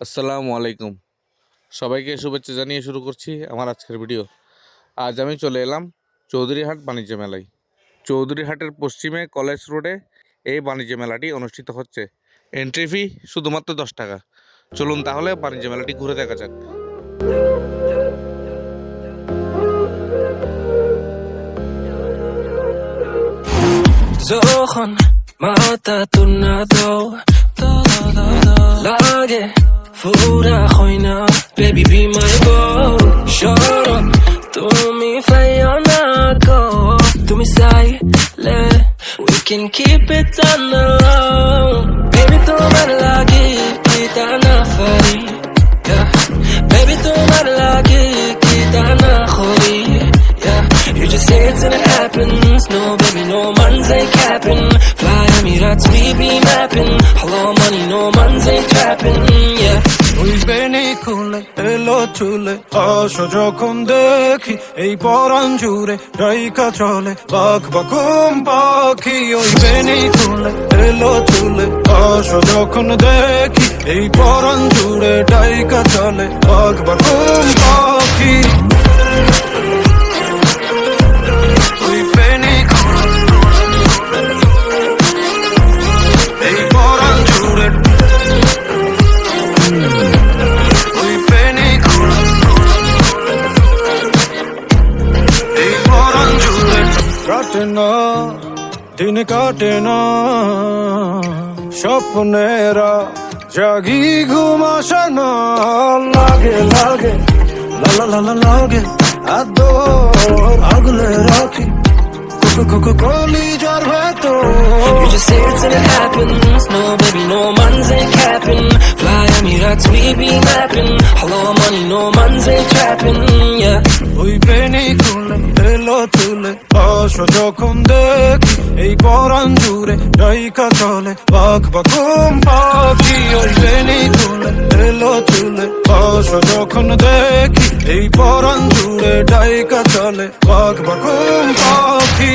আসসালামু আলাইকুম সবাইকে শুভেচ্ছা জানিয়ে শুরু করছি আমার আজকের ভিডিও আজ আমি চলে এলাম চৌধুরীহাট বাণিজ্য মেলায় চৌধুরীহাটের পশ্চিমে কলেজ রোডে এই বাণিজ্য মেলাটি অনুষ্ঠিত হচ্ছে এন্ট্রি ফি শুধুমাত্র দশ টাকা চলুন তাহলে বাণিজ্য মেলাটি ঘুরে দেখা যাক Zohan mata tornado Lage Fura khoina Baby be my boy Shut up তুমি flyona go তুমি চাইলে We can keep it on the low Baby তোমার No baby no man's ain't capping Fly Emirates we be mapping Hello money no man's ain't trapping yeah ওই বেনি খুলে এলো চুলে আসো যখন দেখি এই পরাণ জুড়ে রাইকা চলে বাঘ বাকুম পাখি ওই বেনি খুলে এলো চুলে আসো যখন দেখি এই পরাণ জুড়ে ডাইকা চলে বাঘ বাকুম পাখি কাটে না, দিন কাটে না। স্বপ্নেরা জাগি ঘুম আসে না। লাগে লাগে লাগে। আদো আগলে রাখি কুকু কুকু কলি যার ভেতর You just say it and it happens No baby no man's ain't capping Fly Emirates we be mapping Hello money no man's ain't trapping yeah ওই পেনি খুলে এলো তুলে আসো যখন দেখি এই পরাণ জুড়ে ডাইকা চলে বাঘ বাকুম পাখি ওই পেনি খুলে এলো তুলে আসো যখন দেখি এই পরাণ জুড়ে ডাইকা চলে বাঘ বাকুম পাখি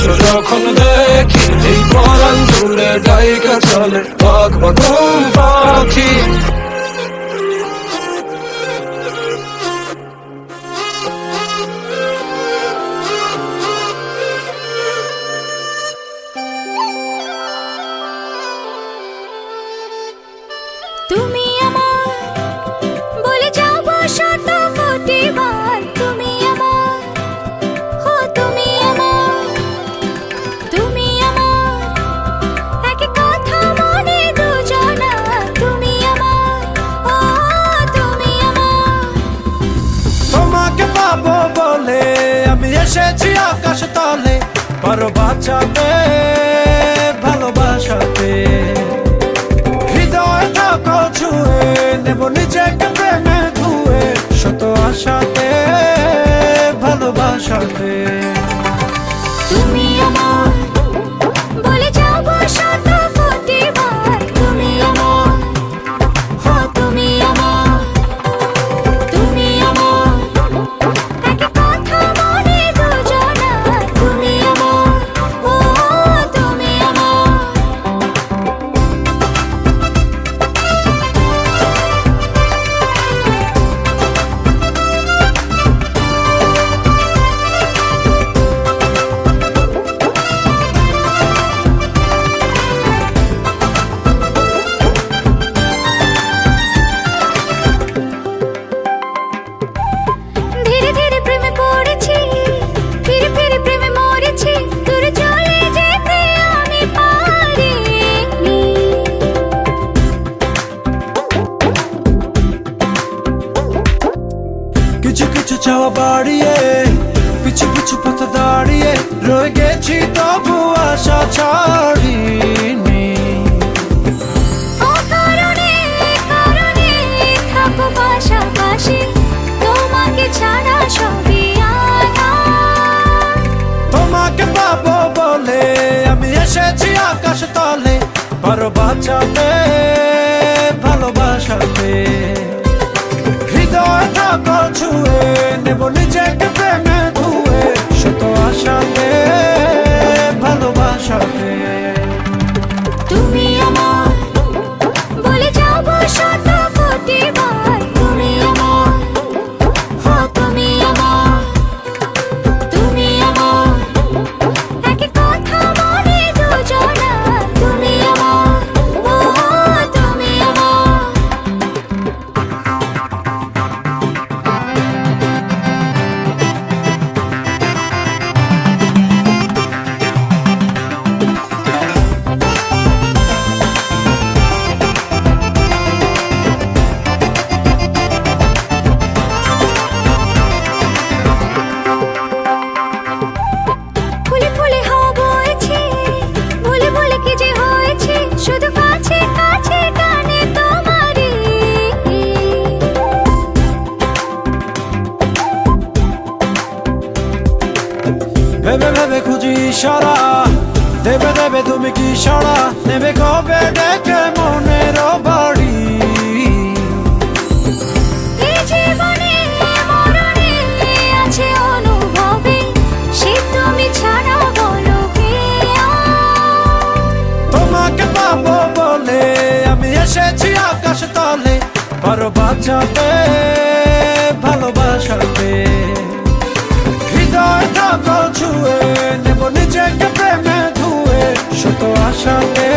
আসো যখন দেখি এই পরাণ জুড়ে ডাইকা চলে। বাঘ বাকুম পাখি। বাঁচাতে ভালোবাসাতে। হৃদয় থাকো ছুঁয়ে নেব নিজেকে প্রেমে ধুয়ে। শত আশাতে ভালোবাসাতে। চাওয়া বাড়িয়ে পিছু পিছু পথ দাঁড়িয়ে রয়ে গেছি তবু আশা ছাড়ি পাশাপাশি তোমাকে ছাড়া বলে আমি এসেছি আকাশ তলে পারো বাঁচাতে ভালোবাসাতে। হৃদয় থাকো ছুঁয়ে নেব নিজেকে ভেবে ভেবে খুঁজি সারা দেবে দেবে তুমি কি সারা নেবে কবে দেখে মনের বাড়ি। তোমাকে পাবো বলে আমি এসেছি আকাশ তলে পারো বাঁচাতে। শত আশাতে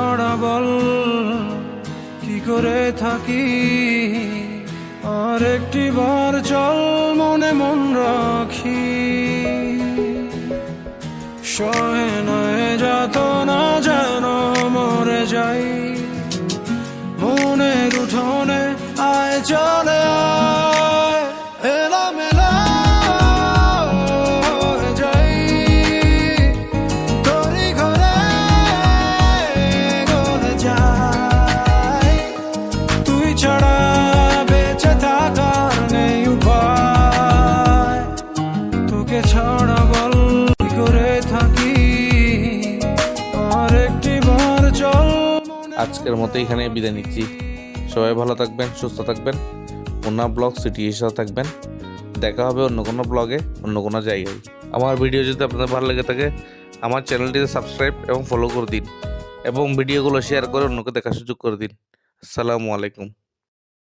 ছাড়া বল কি করে থাকি? আর একটি বার চল, মনে মন রাখি। সহে নয় না যেন মরে যাই। মনের উঠোনে আয় চলে আয়। আজকের মতো এখানে বিদায় নিচ্ছি। সবাই ভালো থাকবেন, সুস্থ থাকবেন। অন্য ব্লগ সিটি হিসাবে থাকবেন। দেখা হবে অন্য কোনো ব্লগে, অন্য কোনো জায়গায়। আমার ভিডিও যদি আপনাদের ভালো লেগে থাকে, আমার চ্যানেলটিতে সাবস্ক্রাইব এবং ফলো করে দিন। এবং ভিডিওগুলো শেয়ার করে অন্যকে দেখার সুযোগ করে দিন। আসসালামু আলাইকুম।